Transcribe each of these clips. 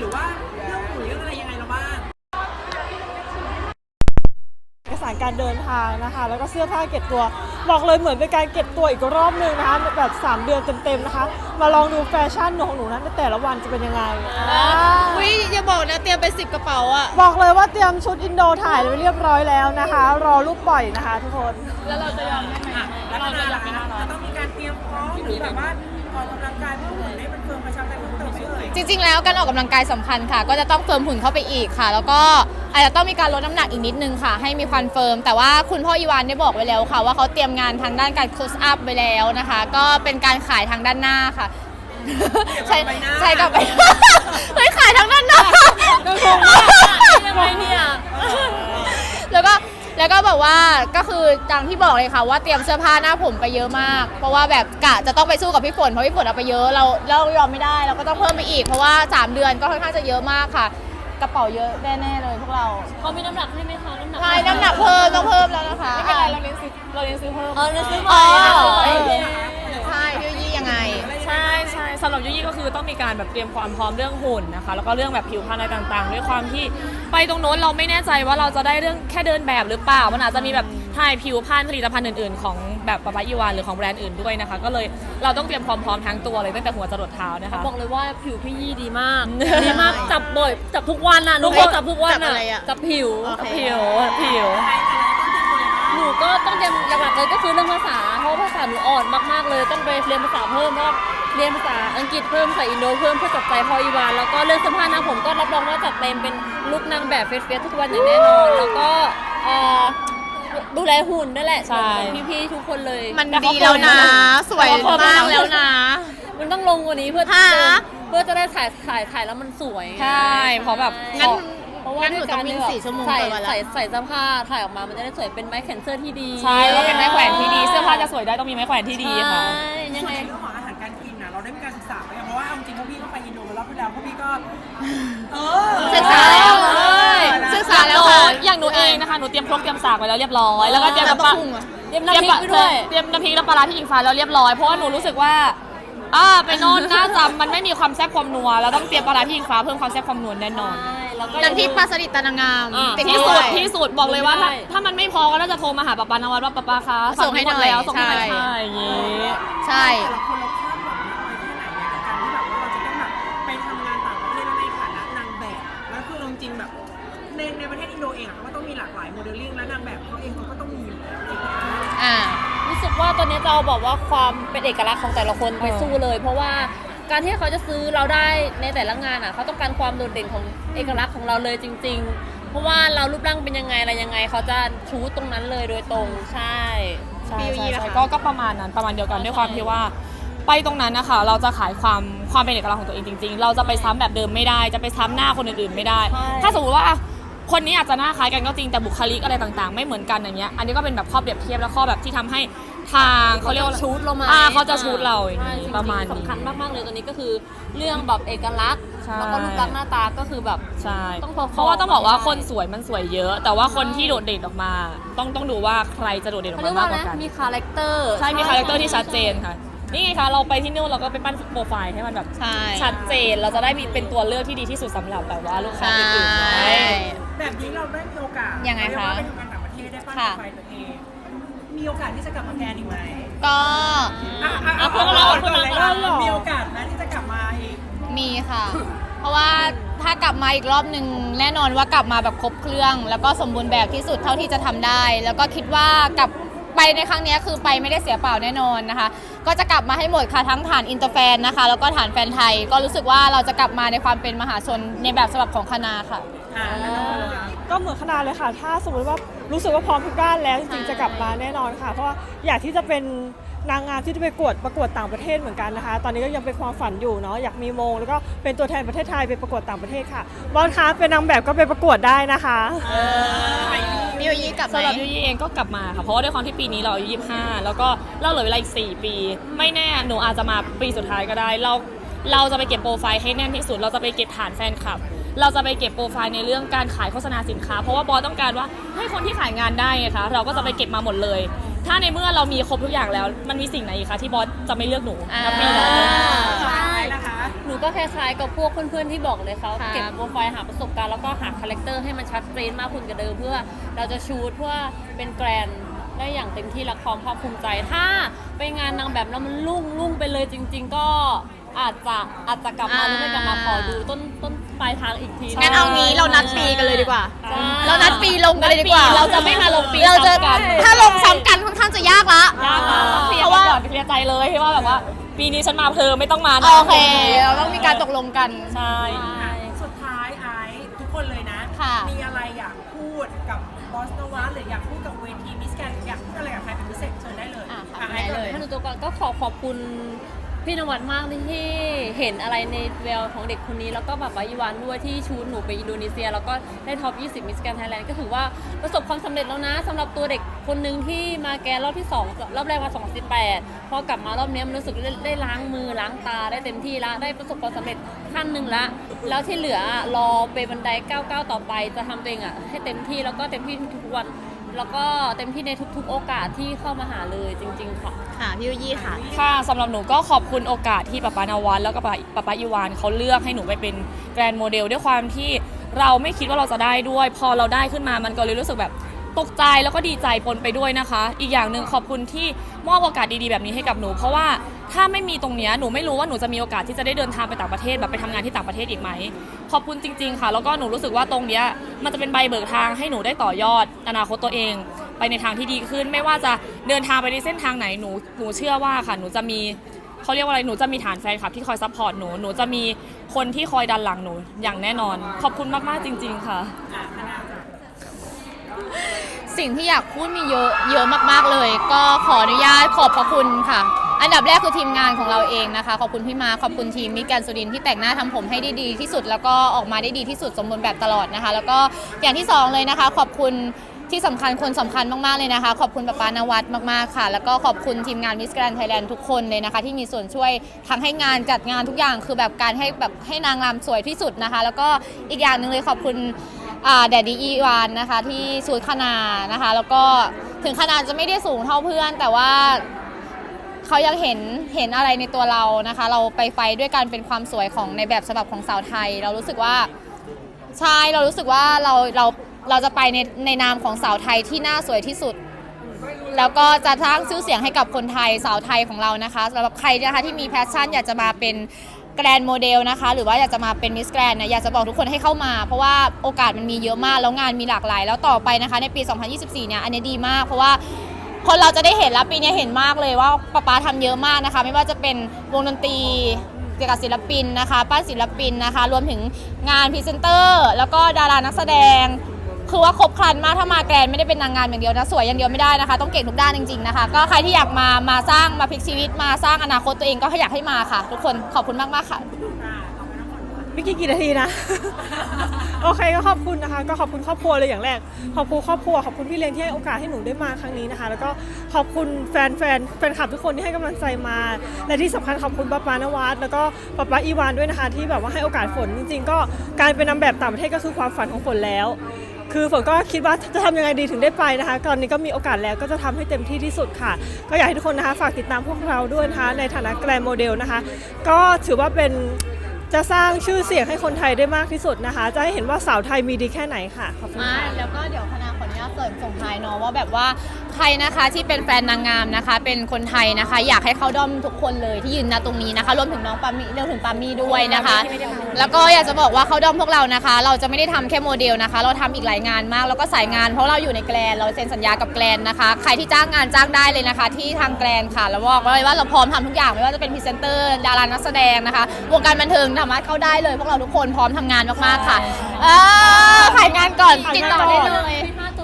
หรือว่าเรื่องหุ่นเรื่องอะไรยังไงเราบ้างเอกสารการเดินทางนะคะ แล้วก็เสื้อผ้าเก็บตัว บอกเลยเหมือนเป็นการเก็บตัวอีกรอบหนึ่งนะคะแบบ 3 เดือนเต็มๆนะคะ มาลองดูแฟชั่นของหนูนะในแต่ละวันจะเป็นยังไงอ่าวิอย่าบอกนะเตรียมไปสิบกระเป๋าอะบอกเลยว่าเตรียมชุดอินโดถ่ายไว้เรียบร้อยแล้วนะคะ รอลูกปล่อยนะคะทุกคน แล้วเราจะยอมได้ไหมลักษณะหลักนะจะต้องมีการเตรียมพร้อมหรือแบบว่าออกกำลังกายเพื่อหุ่นให้มันเฟิร์มกระชับกัน จริง ๆ แล้วการออกกำลังกายสำคัญค่ะ ก็จะต้องเฟิร์มหุ่นเข้าไปอีกค่ะ แล้วก็อาจจะต้องมีการลดน้ำหนักอีกนิดนึงค่ะ ให้มีความเฟิร์ม แต่ว่าคุณพ่ออีวานได้บอกไว้แล้วค่ะ ว่าเขาเตรียมงานทางด้านการโคสอัพไว้แล้วนะคะ ก็เป็นการขายทางด้านหน้าค่ะ ใช่ใช่กับไปเฮ้ยขายทางด้านหน้า ก็งงมากยังไงเนี่ย แล้วก็ แล้วก็แบบว่าก็คือจังที่บอกเลยค่ะว่าเตรียมเสื้อผ้าหน้าผมไปเยอะมาก เพราะว่าแบบกะจะต้องไปสู้กับพี่ฝนเพราะพี่ฝนเอาไปเยอะเราเรายอมไม่ได้เราก็ต้องเพิ่มไปอีกเพราะว่า 3 เดือนก็ค่อนข้างจะเยอะมากค่ะ กระเป๋าเยอะแน่ๆเลยพวกเราเขามีน้ำหนักให้ไหมคะน้ำหนักใช่น้ำหนักเพิ่มต้องเพิ่มแล้วนะคะไม่เป็นไรเราเน้นซื้อเราเน้นซื้อเพิ่มเออเน้นซื้ออ๋ใหม่อเออใช่พี่ สำหรับยุยี่ก็คือต้องมีการแบบเตรียมความพร้อมเรื่องหุ่นนะคะ แล้วก็เรื่องแบบผิวพรรณอะไรต่างๆ ด้วยความที่ไปตรงโน้นเราไม่แน่ใจว่าเราจะได้เรื่องแค่เดินแบบหรือเปล่า มันอาจจะมีแบบถ่ายผิวพรรณผลิตภัณฑ์อื่นๆ ของแบบปะปะอีวานหรือของแบรนด์อื่นด้วยนะคะ ก็เลยเราต้องเตรียมความพร้อมทั้งตัวเลยตั้งแต่หัวจรดเท้านะคะ บอกเลยว่าผิวพี่ยี่ดีมาก ดีมากจับบ่อยจับทุกวันน่ะหนูก็จับทุกวันจับอะไรอะ จับผิวผิวผิว หนูก็ต้องเตรียมหลักๆเลยก็คือเรื่องภาษาเพราะว่าภาษาหนูอ่อนมากๆเลย ต้องไปเรียนภาษาเพิ่มแล้ว เรียนภาษาอังกฤษเพิ่มภาษาอินโดเพิ่มเพื่อจับใจพออีวาน แล้วก็เรื่องเสื้อผ้าหน้าผมก็รับรองว่าจัดเต็มเป็นลุคนางแบบเฟสๆทุกวันอย่างแน่นอน แล้วก็เอ่อดูแลหุ่นนั่นแหละใช่ เหมือนพี่ๆทุกคนเลยมันดีแล้วนะ สวยมากแล้วนะ มันต้องลงกว่านี้เพื่อฮะ เพื่อจะได้ถ่ายถ่ายถ่ายแล้วมันสวยใช่เพราะแบบ งั้น เพราะว่างั้นหนูต้องวิ่งสี่ชั่วโมงใส่ต่อวันละ ใส่ใส่เสื้อผ้าถ่ายออกมามันจะได้สวยเป็นไม้แขวนเสื้อที่ดี ใช่แล้วเป็นไม้แขวนที่ดี เสื้อผ้าจะสวยได้ต้องมีไม้แขวนที่ดีค่ะ ใช่ยังส่วนไงในเรื่องของอาหาร มีการศึกษาไหมเพราะว่าเอาจริงๆพวกพี่ก็ไปอินโดมารอบที่แล้วพวกพี่ก็ เออศึกษาแล้วเอ้ยศึกษาแล้วค่ะอย่างหนูเองนะคะ หนูเตรียมครกเตรียมสากไว้แล้วเรียบร้อย แล้วก็เตรียมแล้วน้ำปลาก็ปรุงอะเตรียมน้ำพริกไปด้วย เตรียมน้ำพริกน้ำปลาร้าที่อิงฟ้าแล้วเรียบร้อย เพราะว่าหนูรู้สึกว่าอ่าไปโน่นน่าจำมันไม่มีความแซ่บความนัว เราต้องเตรียมปลาร้าที่อิงฟ้าเพิ่มความแซ่บความนัวแน่นอนใช่แล้วก็น้ำพริกปลาสลิดตานางงามอ่าติดที่ด้สุวดย ที่สุดบอกเลยว่าถ้าใช่ถ้ามันไม่พอก็น่าจะโทรมาหาป๊าปานวัดว่าป๊าป๊าคะส่งให้หน่อย แล้วส่งให้หน่อยใช่ค่ะอย่างงี้ ใช่ แต่ละคนเราค เดลลิ่งและนางแบบเขาเองเขาก็ต้องมีอยู่แล้วจริงๆอ่ารู้สึกว่าตอนนี้จะเอาบอกว่าความเป็นเอกลักษณ์ของแต่ละคนไปเออสู้เลย เพราะว่าการที่เขาจะซื้อเราได้ในแต่ละงานอะเขาต้องการความโดดเด่นของเอกลักษณ์ของเราเลยจริง ๆ เพราะว่าเรารูปร่างเป็นยังไงอะไรยังไงเขาจะชูตรงนั้นเลยโดยตรงใช่ ใช่พี่ใช่ยี่ล่ะใช่คะ ก็ก็ประมาณนั้นประมาณเดียวกันด้วยความที่ว่า ไปตรงนั้นนะคะเราจะขายความความเป็นเอกลักษณ์ของตัวเองจริง ๆ เราจะไปซ้ำแบบเดิมไม่ได้ จะไปซ้ำหน้าคนอื่นๆไม่ได้ ใช่ ถ้าสมมติว่าอะ คนนี้อาจจะหน้าคล้ายกันก็จริงแต่บุคลิกอะไรต่างๆ ไม่เหมือนกันอย่างเงี้ยอันนี้ก็เป็นแบบข้อเปรียบเทียบและข้อแบบที่ทำให้ทางเขาเรียกว่าชูตเรามาอ่าเขาจะชูตเราอย่างใช่นี้จงๆประมาณนี้ สำคัญมากๆเลยตอนนี้ก็คือเรื่องแบบเอกลักษณ์ใช่ แล้วก็รูปลักษณ์หน้าตาก็คือแบบ ใช่ต้อง perform เพราะว่าต้องบอกว่าไม่ได้คนสวยมันสวยเยอะ แต่ว่าคนที่โดดเด่นออกมา ต้องต้องดูว่าใครจะโดดเด่นออเขากเรียมากว่ามากกว่ากันอะไรมีคาแรคเตอร์ ใช่มีคาแรคเตอร์ที่ชัดเจนค่ะ นี่ไงคะเราไปที่นู่นเราก็ไปปั้นโปรไฟล์ให้มันแบบใช่ ชัดเจนเราจะได้มีเป็นตัวเลือกที่ดีที่สุดสำหรับแบบว่าลูกค้าใช่อื่นๆไว้แบบนี้เราได้มีโอกาสยังไงคะ เรีกว่าไปทำงานต่างประเทศได้ปั้นค่ะโปรไฟล์ตัวเองมีโอกาสที่จะกลับมาแกนอีกไหมก็อะอะเอาพวกเราก่อนเลยพวกเราเหรอมีโอกาสนะที่จะกลับมาอีก มีค่ะ เพราะว่าถ้ากลับมาอีกรอบหนึ่งแน่นอนว่ากลับมาแบบครบเครื่อง แล้วก็สมบูรณ์แบบที่สุดเท่าที่จะทำได้ แล้วก็คิดว่ากลับ ไปในครั้งนี้คือไปไม่ได้เสียเปล่าแน่นอนนะคะ ก็จะกลับมาให้หมดค่ะทั้งฐานอินเตอร์แฟนนะคะ แล้วก็ฐานแฟนไทย ก็รู้สึกว่าเราจะกลับมาในความเป็นมหาชนในแบบฉบับของคณะค่ะ อ่าแล้วน้องคนละก็เหมือนขนาดเลยค่ะ ถ้าสมมติว่ารู้สึกว่าพร้อมทุกด้านแล้วจริงๆจะกลับมาแน่นอนค่ะ เพราะว่าอยากที่จะเป็นนางงามที่จะไปกวดประกวดต่างประเทศเหมือนกันนะคะ ตอนนี้ก็ยังเป็นความฝันอยู่เนาะอยากมีมง แล้วก็เป็นตัวแทนประเทศไทยไปประกวดต่างประเทศค่ะบอลคะเป็นนางแบบก็ไปประกวดได้นะคะ พี่โยยี่กลับไหม สำหรับยูยี่เองก็กลับมาค่ะ เพราะว่าด้วยความที่ปีนี้เราอายุ25แล้วก็เราเหลือเวลาอีก 4 ปี ไม่แน่หนูอาจจะมาปีสุดท้ายก็ได้ เราเราจะไปเก็บโปรไฟล์ให้แน่นที่สุด เราจะไปเก็บฐานแฟนคลับ เราจะไปเก็บโปรไฟล์ในเรื่องการขายโฆษณาสินค้า เพราะว่าบอสต้องการว่าให้คนที่ขายงานได้ไงคะเราก็จะไปเก็บมาหมดเลย ถ้าในเมื่อเรามีครบทุกอย่างแล้ว มันมีสิ่งไหนอีกคะที่บอสจะไม่เลือกหนูอ่านับปีแล้วใช่ หนูก็คล้ายๆกับพวกเพื่อนๆที่บอกเลยเขาครับเก็บโปรไฟล์หาประสบการณ์แล้วก็หาคาแรคเตอร์ให้มันชัดเจนมากขึ้นกว่าเดิมเพื่อเราจะชูดเพื่อเป็นแกรนด์ได้อย่างเต็มที่และความภาคภูมิใจ ถ้าไปงานนางแบบแล้วมันลุ่งลุ่งไปเลยจริง ๆ ก็อาจจะอาจจะกลับมาหรือไม่กลับมาขอดูต้นต้นปลายทางอีกทีงั้นเอางี้เรานัดปีกันเลยดีกว่าใช่เรานัดปีลงกันเลยดีกว่า เราจะไม่มาลงปีเราจะซ้ำกันถ้าลงซ้ำกันค่อน ข้างจะยากละ ยากนะต้องเคลียร์กันก่อนเคลียร์ใจเลยให้ว่าแบบว่า ปีนี้ฉันมาเพลิไม่ต้องมานะโอเค เราต้องมีการตกลงกัน ใช่ สุดท้ายไอซ์ทุกคนเลยนะ ค่ะ มีอะไรอยากพูดกับบอสโนวาหรืออยากพูดกับเวทีมิสแกนอยากพูดอะไรกับใครเป็นพิเศษเชิญได้เลยอะอะไอซ์ก่อนเลยถ้าหนูตัวก่อนก็ขอขอบคุณ พี่นวัดมากที่เห็นอะไรในแววของเด็กคนนี้ แล้วก็แบบว่าอีวานด้วยที่ชูหนูไปอินโดนีเซีย แล้วก็ได้ท็อป 20 มิสแกนไทยแลนด์ก็ถือว่าประสบความสำเร็จแล้วนะสำหรับตัวเด็กคนหนึ่งที่มาแกนรอบที่ 2 รอบแรกมา2 0 8พอกลับมารอบนี้มันรู้สึกได้ได้ล้างมือล้างตาได้เต็มที่ล้วได้ประสบความสำเร็จขั้นหนึ่งละแล้วที่เหลือรอไปบันไดก้าวๆต่อไปจะทำตัวเองอะให้เต็มที่แล้วก็เต็มที่ทุกวัน แล้วก็เต็มที่ในทุก ๆ โอกาสที่เข้ามาหาเลยจริง ๆ ค่ะ ค่ะพี่ยุยี่ค่ะ ค่ะสำหรับหนูก็ขอบคุณโอกาสที่ปะปานวัตแล้วก็ปะปะปาอีวานเขาเลือกให้หนูไปเป็นแกรนด์โมเดลด้วยความที่เราไม่คิดว่าเราจะได้ด้วย พอเราได้ขึ้นมามันก็เลยรู้สึกแบบตกใจแล้วก็ดีใจปนไปด้วยนะคะ อีกอย่างหนึ่งขอบคุณที่มอบโอกาสดีๆแบบนี้ให้กับหนู เพราะว่าถ้าไม่มีตรงเนี้ยหนูไม่รู้ว่าหนูจะมีโอกาสที่จะได้เดินทางไปต่างประเทศแบบไปทำงานที่ต่างประเทศอีกไหมขอบคุณจริง ๆ ค่ะ แล้วก็หนูรู้สึกว่าตรงเนี้ยมันจะเป็นใบเบิกทางให้หนูได้ต่อยอดอนาคตตัวเอง ไปในทางที่ดีขึ้น ไม่ว่าจะเดินทางไปในเส้นทางไหนหนูหนูเชื่อว่าค่ะหนูจะมีเขาเรียกว่าอะไรหนูจะมีฐานแฟนคลับที่คอยซัพพอร์ตหนูหนูจะมีคนที่คอยดันหลังหนูอย่างแน่นอน ขอบคุณมากๆจริง ๆ ค่ะ สิ่งที่อยากพูดมีเยอะเยอะมากๆเลย ก็ขออนุญาตขอบพระคุณค่ะ อันดับแรกคือทีมงานของเราเองนะคะ ขอบคุณพี่มาขอบคุณทีมมิแกนสุรินทร์ที่แต่งหน้าทำผมให้ได้ดีที่สุด แล้วก็ออกมาได้ดีที่สุดสมบูรณ์แบบตลอดนะคะ แล้วก็อย่างที่สองเลยนะคะ ขอบคุณ ที่สำคัญคนสำคัญมาก ๆ เลยนะคะ ขอบคุณปะปานวัดมาก ๆ ค่ะ แล้วก็ขอบคุณทีมงานมิสแกรนด์ไทยแลนด์ทุกคนเลยนะคะ ที่มีส่วนช่วยทั้งให้งานจัดงานทุกอย่าง คือแบบการให้แบบให้นางรำสวยที่สุดนะคะ แล้วก็อีกอย่างหนึ่งเลยขอบคุณแดดดี้อีวานนะคะที่ชุดคณานะคะ แล้วก็ถึงขนาดจะไม่ได้สูงเท่าเพื่อน แต่ว่าเขายังเห็นเห็นอะไรในตัวเรานะคะ เราไปไฟด้วยกันเป็นความสวยของในแบบฉบับของสาวไทย เรารู้สึกว่าใช่เรารู้สึกว่าเราเรา เราจะไปในในนามของสาวไทยที่น่าสวยที่สุด แล้วก็จะสร้างชื่อเสียงให้กับคนไทยสาวไทยของเรานะคะสำหรับใครนะคะที่มีแพชชั่น อยากจะมาเป็นแกรนด์โมเดลนะคะ หรือว่าอยากจะมาเป็นมิสแกรนด์เนี่ยอยากจะบอกทุกคนให้เข้ามา เพราะว่าโอกาสมันมีเยอะมากแล้วงานมีหลากหลาย แล้วต่อไปนะคะในปี 2024 เนี่ยอันนี้ดีมาก เพราะว่าคนเราจะได้เห็นแล้วปีนี้เห็นมากเลยว่าป๊าป๊าทำเยอะมากนะคะ ไม่ว่าจะเป็นวงดนตรีเกี่ยวกับศิลปินนะคะ ป้าศิลปินนะคะ รวมถึงงานพรีเซนเตอร์ แล้วก็ดารานักแสดง คือว่าครบครันมากถ้ามาแกรนไม่ได้เป็นนางงามอย่างเดียวนะสวยอย่างเดียวไม่ได้นะคะ ต้องเก่งทุกด้านจริงๆนะคะก็ใครที่อยากมามาสร้างมาพลิกชีวิตมาสร้างอนาคตตัวเองก็อยากให้มาค่ะ ทุกคนขอบคุณมากๆค่ะ เมื่อกี้กี่นาทีนะ โอเคก็ขอบคุณนะคะ ก็ขอบคุณครอบครัวเลยอย่างแรก ขอบคุณครอบครัว ขอบคุณพี่เลี้ยงที่ให้โอกาสให้หนูได้มาครั้งนี้นะคะ แล้วก็ขอบคุณแฟนแฟนแฟนคลับทุกคนที่ให้กำลังใจมา และที่สำคัญขอบคุณป้าปานวัดแล้วก็ป้าป้าอีวานด้วยนะคะ ที่แบบว่าให้โอกาสฝนจริง ๆ ก็การเป็นนางแบบต่างประเทศก็คือความฝันของฝนแล้ว คือฝนก็คิดว่าจะทำยังไงดีถึงได้ไปนะคะ ตอนนี้ก็มีโอกาสแล้วก็จะทำให้เต็มที่ที่สุดค่ะ ก็อยากให้ทุกคนนะคะฝากติดตามพวกเราด้วยนะคะในฐานะแกรนด์โมเดลนะคะ ก็ถือว่าเป็น จะสร้างชื่อเสียงให้คนไทยได้มากที่สุดนะคะ จะให้เห็นว่าสาวไทยมีดีแค่ไหนค่ะขอบคุณมาค่ะ แล้วก็เดี๋ยวคณะขออนุญาตเสริมส่งท้ายเนาะว่าแบบว่าใครนะคะที่เป็นแฟนนางงามนะคะ เป็นคนไทยนะคะ อยากให้เข้าด้อมทุกคนเลยที่ยืนณตรงนี้นะคะรวมถึงน้องปามี่รวมถึงปามี่ด้วยนะคะ แล้วก็อยากจะบอกว่าเข้าด้อมพวกเรานะคะ เราจะไม่ได้ทำแค่โมเดลนะคะ เราทำอีกหลายงานมากแล้วก็สายงานเพราะเราอยู่ในแกรนเราเซ็นสัญญากับแกรนนะคะ ใครที่จ้างงานจ้างได้เลยนะคะ ที่ทางแกรนค่ะแล้วบอกเลยว่าเราพร้อมทำทุกอย่างไม่ว่าจะเป็นพรีเซนเตอร์ดารานักแสดงนะคะวงการบันเทิงสามารถเข้าได้เลยพวกเราทุกคนพร้อมทำงานมากๆค่ะ เออขายงานก่อนติดต่อได้เลย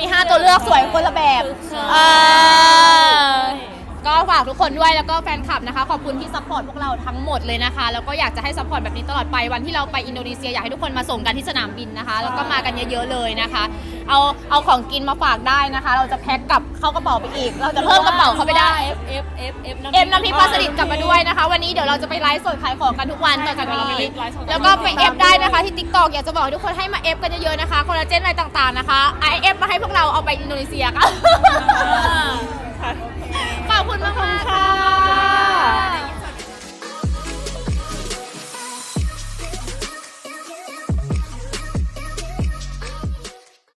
มี 5 ตัวเลือกสวยคนละแบบ เออ ก็ฝากทุกคนด้วยแล้วก็แฟนคลับนะคะ ขอบคุณที่ซัพพอร์ตพวกเราทั้งหมดเลยนะคะ แล้วก็อยากจะให้ซัพพอร์ตแบบนี้ตลอดไปวันที่เราไปอินโดนีเซียอยากให้ทุกคนมาส่งกันที่สนามบินนะคะ แล้วก็มากันเยอะๆเลยนะคะ เอาเอาของกินมาฝากได้นะคะ เราจะแพ็คกลับเข้ากระเป๋าไปอีก เราจะเพิ่มกระเป๋าเข้าไปได้ F F F F เอ็มน้ำพริกปลาสลิดกลับมาด้วยนะคะ วันนี้เดี๋ยวเราจะไปไลฟ์สดขายของกันทุกวันต่อจากนี้แล้วก็ไปเอฟได้นะคะที่ t ิ k t o k อยากจะบอกให้ทุกคนให้มาเอฟกันเยอะๆนะคะคอลลาเจนอะไรต่างๆนะคะไอเอฟมาให้พวกเราเอาไปอินโดนีเซียค่ะ ขอบคุณมากๆค่ะ